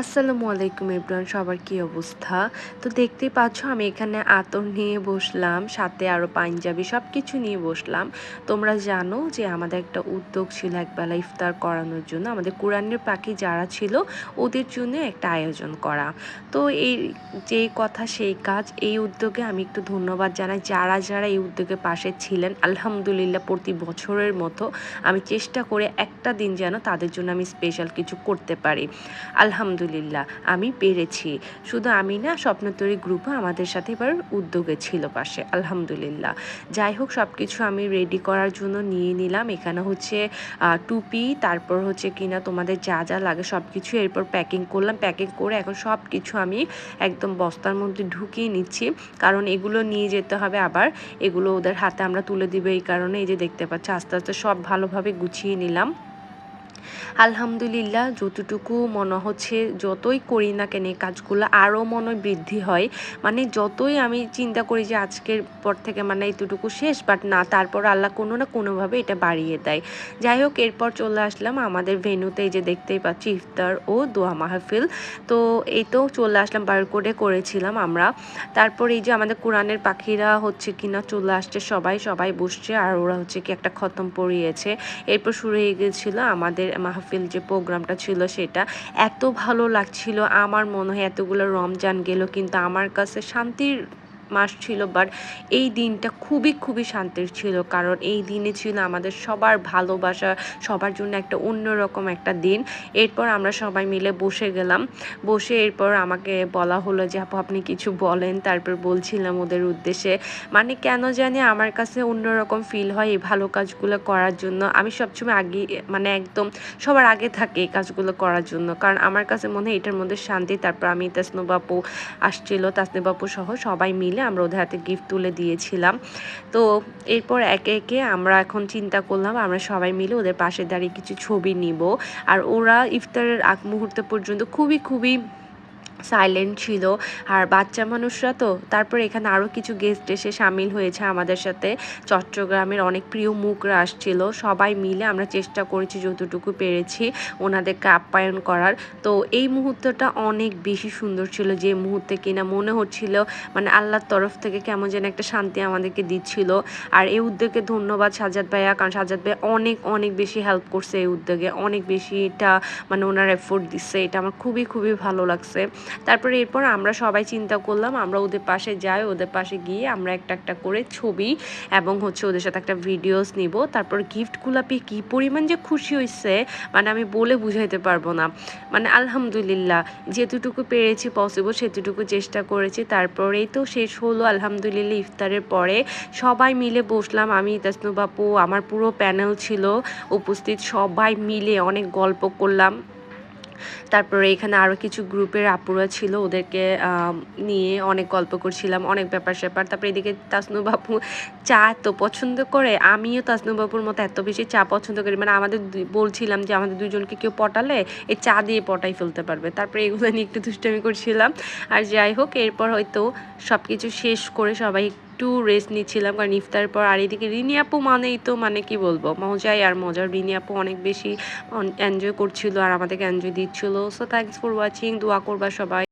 আসসালামু আলাইকুম ইব্রান, সবার কি অবস্থা? তো দেখতেই পাচ্ছ, আমি এখানে আতর নিয়ে বসলাম, সাথে আরও পাঞ্জাবি সব কিছু নিয়ে বসলাম। তোমরা জানো যে আমাদের একটা উদ্যোগ ছিল একবেলা ইফতার করানোর জন্য। আমাদের কোরআনের পাখি যারা ছিল, ওদের জন্য একটা আয়োজন করা। তো এই যে কথা, সেই কাজ, এই উদ্যোগে আমি একটু ধন্যবাদ জানাই। যারা যারা এই উদ্যোগে পাশে ছিলেন, আলহামদুলিল্লাহ প্রতি বছরের মতো আমি চেষ্টা করে একটা দিন যেন তাদের জন্য আমি স্পেশাল কিছু করতে পারি। আলহামদুলিল্লাহ। আলহামদুলিল্লাহ, আমি পেরেছি। শুধু আমি না, স্বপ্নতরী গ্রুপও আমাদের সাথে এবার উদ্যোগে ছিল পাশে, আলহামদুলিল্লাহ। যাই হোক সব কিছু আমি রেডি করার জন্য নিয়ে নিলাম। এখানে হচ্ছে টুপি, তারপর হচ্ছে কিনা তোমাদের যা যা লাগে সব কিছু এরপর প্যাকিং করলাম। প্যাকিং করে এখন সব কিছু আমি একদম বস্তার মধ্যে ঢুকিয়ে নিচ্ছি। কারণ এগুলো নিয়ে যেতে হবে আবার। এগুলো ওদের হাতে আমরা তুলে দিব এই কারণে এই যে দেখতে পাচ্ছি, আস্তে আস্তে সব ভালোভাবে গুছিয়ে নিলাম। আলহামদুলিল্লাহ, যতটুকু মনে হচ্ছে, যতই করি না কেন কাজগুলো আরও মনে বৃদ্ধি হয়। মানে যতই আমি চিন্তা করি যে আজকের পর থেকে মানে এতটুকু শেষ বাট না, তারপর আল্লাহ কোনো না কোনোভাবে এটা বাড়িয়ে দেয়। যাই হোক, এরপর চলে আসলাম আমাদের ভেনুতে যে দেখতেই পাচ্ছি ইফতার ও দোয়া মাহফিল। তো এই তো চলে আসলাম বারকোডে করেছিলাম আমরা। তারপর এই যে আমাদের কোরআনের পাখিরা হচ্ছে কিনা চলে আসছে, সবাই সবাই বসছে, আর ওরা হচ্ছে কি একটা খতম পড়িয়েছে। এরপর শুরু হয়ে গেছিল আমাদের মাহফিল যে প্রোগ্রামটা ছিল সেটা এত ভালো লাগছিল। আমার মনে হয় এতগুলো রমজান গেল, কিন্তু আমার কাছে শান্তির মাস ছিল বাট এই দিনটা খুবই খুবই শান্তির ছিল, কারণ এই দিনে ছিল আমাদের সবার ভালোবাসা, সবার জন্য একটা অন্যরকম একটা দিন। এরপর আমরা সবাই মিলে বসে গেলাম, বসে এরপর আমাকে বলা হলো যে, আপু, আপনি কিছু বলেন। তারপর বলছিলাম ওদের উদ্দেশ্যে মানে কেন জানি আমার কাছে অন্যরকম ফিল হয় এই ভালো কাজগুলো করার জন্য। আমি সবসময় আগে মানে একদম সবার আগে থাকি এই কাজগুলো করার জন্য, কারণ আমার কাছে মনে হয় এটার মধ্যে শান্তি। তারপর আমি তাসনুবাপু আসছিল তাসনুবাপু সহ সবাই মিলে আমরা ওদের হাতে গিফট তুলে দিয়েছিলাম। তো এরপর একে একে আমরা এখন চিন্তা করলাম আমরা সবাই মিলে ওদের পাশে দাঁড়িয়ে কিছু ছবি নিব। আর ওরা ইফতারের আগ মুহূর্ত পর্যন্ত খুবই খুবই সাইলেন্ট ছিল। আর বাচ্চা মানুষরা তো, তারপর এখানে আরও কিছু গেস্ট এসে সামিল হয়েছে আমাদের সাথে। চট্টগ্রামের অনেক প্রিয় মুখরা আসছিল। সবাই মিলে আমরা চেষ্টা করেছি যতটুকু পেরেছি ওনাদেরকে আপ্যায়ন করার। তো এই মুহূর্তটা অনেক বেশি সুন্দর ছিল যে মুহূর্তে কিনা মনে হচ্ছিল মানে আল্লাহর তরফ থেকে কেমন যেন একটা শান্তি আমাদেরকে দিচ্ছিল। আর এই উদ্যোগে ধন্যবাদ সাজাদ ভাইয়া, কারণ সাজাদ ভাই অনেক অনেক বেশি হেল্প করছে এই উদ্যোগে। অনেক বেশি এটা মানে ওনার এফোর্ট দিচ্ছে। এটা আমার খুবই খুবই ভালো লাগছে। তারপরে এরপর আমরা সবাই চিন্তা করলাম, আমরা ওদের পাশে যাই, ওদের পাশে গিয়ে আমরা একটা একটা করে ছবি এবং হচ্ছে ওদের সাথে একটা ভিডিওস নিব। তারপর গিফটগুলো পেয়ে কী পরিমাণ যে খুশি হয়েছে মানে আমি বলে বুঝাইতে পারব না। মানে আলহামদুলিল্লাহ, যেতটুকু পেরেছি পসিবল সেতটুকু চেষ্টা করেছি। তারপরেই তো শেষ হলো, আলহামদুলিল্লাহ ইফতারের পরে সবাই মিলে বসলাম। আমি তাসনু বাপু, আমার পুরো প্যানেল ছিল, উপস্থিত সবাই মিলে অনেক গল্প করলাম। তারপরে এখানে আরও কিছু গ্রুপের আপুরা ছিল, ওদেরকে নিয়ে অনেক গল্প করছিলাম, অনেক ব্যাপার স্যাপার। তারপরে এদিকে তাসনু বাবু চা এত পছন্দ করে, আমিও তাসনু বাপুর মতো এত বেশি চা পছন্দ করি। মানে আমাদের বলছিলাম যে আমাদের দুজনকে কেউ পটালে এ চা দিয়ে পটাই ফেলতে পারবে। তারপরে এগুলো নিয়ে একটু দুষ্টামি করছিলাম। আর যাই হোক, এরপর হয়তো সব কিছু শেষ করে সবাই একটু রেস্ট নিচ্ছিলাম। কারণ ইফতার পর আর এদিকে রিনি আপু মানেই তো মানে কি বলব, মজাই আর মজার। রিনি আপু অনেক বেশি এনজয় করছিল আর আমাদেরকে এনজয় দিচ্ছিল। সো থ্যাংকস ফর ওয়াচিং দোয়া করবা সবাই।